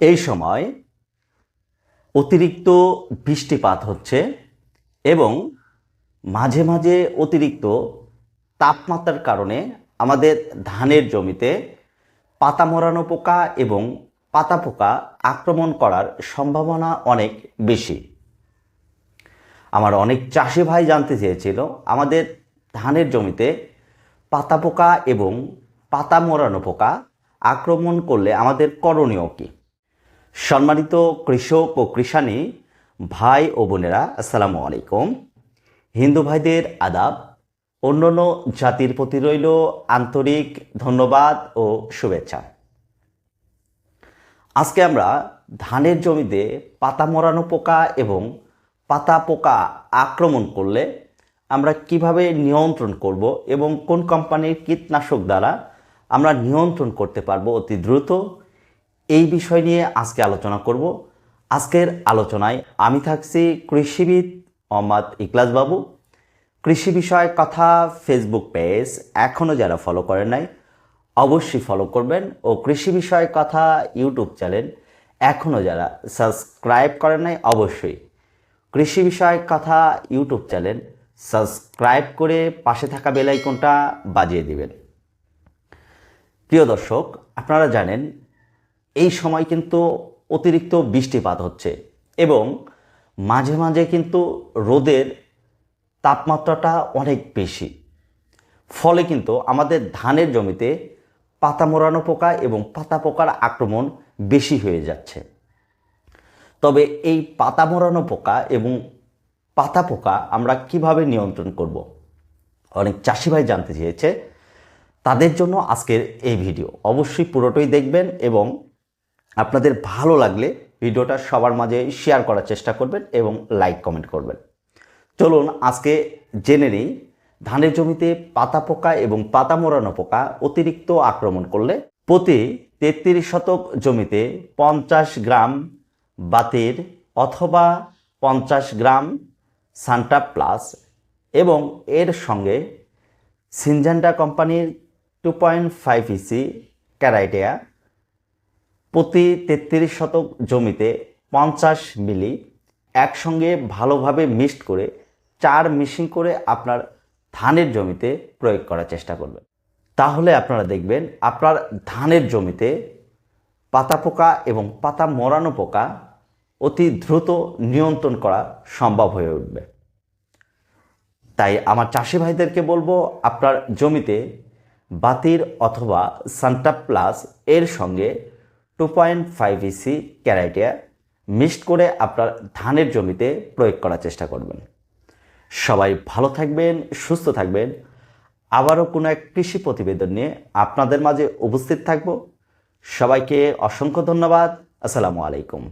এই সময় অতিরিক্ত বৃষ্টিপাত হচ্ছে এবং মাঝে মাঝে অতিরিক্ত তাপমাত্রার কারণে আমাদের ধানের জমিতে পাতা মরানো পোকা এবং পাতা পোকা আক্রমণ করার সম্ভাবনা অনেক বেশি। আমার অনেক চাষি ভাই জানতে চেয়েছিল, আমাদের ধানের জমিতে পাতা পোকা এবং পাতা মরানো পোকা আক্রমণ করলে আমাদের করণীয় কী? সম্মানিত কৃষক ও কৃষানী ভাই ও বোনেরা, আসসালামু আলাইকুম। হিন্দু ভাইদের আদাব, অন্যান্য জাতির প্রতি রইল আন্তরিক ধন্যবাদ ও শুভেচ্ছা। আজকে আমরা ধানের জমিতে পাতা মরানো পোকা এবং পাতা পোকা আক্রমণ করলে আমরা কীভাবে নিয়ন্ত্রণ করব এবং কোন কোম্পানির কীটনাশক দ্বারা আমরা নিয়ন্ত্রণ করতে পারব অতি দ্রুত এই বিষয় নিয়ে আজকে আলোচনা করব। আজকের আলোচনায় আমি থাকছি কৃষিবিদ মোহাম্মদ ইকলাস বাবু। কৃষি বিষয় কথা ফেসবুক পেজ এখনও যারা ফলো করেন নাই, অবশ্যই ফলো করবেন ও কৃষি বিষয় কথা ইউটিউব চ্যানেল এখনও যারা সাবস্ক্রাইব করেন নাই, অবশ্যই কৃষি বিষয় কথা ইউটিউব চ্যানেল সাবস্ক্রাইব করে পাশে থাকা বেল আইকনটা বাজিয়ে দিবেন। প্রিয় দর্শক, আপনারা জানেন এই সময় কিন্তু অতিরিক্ত বৃষ্টিপাত হচ্ছে এবং মাঝে মাঝে কিন্তু রোদের তাপমাত্রাটা অনেক বেশি। ফলে কিন্তু আমাদের ধানের জমিতে পাতা মোড়ানো পোকা এবং পাতা পোকার আক্রমণ বেশি হয়ে যাচ্ছে। তবে এই পাতা মোড়ানো পোকা এবং পাতা পোকা আমরা কীভাবে নিয়ন্ত্রণ করব? অনেক চাষি ভাই জানতে চেয়েছে। তাদের জন্য আজকের এই ভিডিও। অবশ্যই পুরোটাই দেখবেন এবং আপনাদের ভালো লাগলে ভিডিওটা সবার মাঝে শেয়ার করার চেষ্টা করবেন এবং লাইক কমেন্ট করবেন। চলুন আজকে জেনে নিই, ধানের জমিতে পাতা পোকা এবং পাতা মোড়ানো পোকা অতিরিক্ত আক্রমণ করলে প্রতি তেত্রিশ শতক জমিতে পঞ্চাশ গ্রাম বাতির অথবা পঞ্চাশ গ্রাম সান্টা প্লাস এবং এর সঙ্গে সিনজান্ডা কোম্পানির টু পয়েন্ট ফাইভ ইসি ক্যারাইটিয়া প্রতি তেত্রিশ শতক জমিতে পঞ্চাশ মিলি একসঙ্গে ভালোভাবে মিক্সড করে চার মিশিং করে আপনার ধানের জমিতে প্রয়োগ করার চেষ্টা করবেন। তাহলে আপনারা দেখবেন আপনার ধানের জমিতে পাতা পোকা এবং পাতা মরানো পোকা অতি দ্রুত নিয়ন্ত্রণ করা সম্ভব হয়ে উঠবে। তাই আমার চাষি ভাইদেরকে বলব, আপনার জমিতে বাতির অথবা সান্টা প্লাস এর সঙ্গে টু পয়েন্ট ফাইভ ইসি ক্যারাইটিয়া মিক্সড করে আপনার ধানের জমিতে প্রয়োগ করার চেষ্টা করবেন। সবাই ভালো থাকবেন, সুস্থ থাকবেন। আবারও কোনো এক কৃষি প্রতিবেদন নিয়ে আপনাদের মাঝে উপস্থিত থাকব। সবাইকে অসংখ্য ধন্যবাদ। আসসালামু আলাইকুম।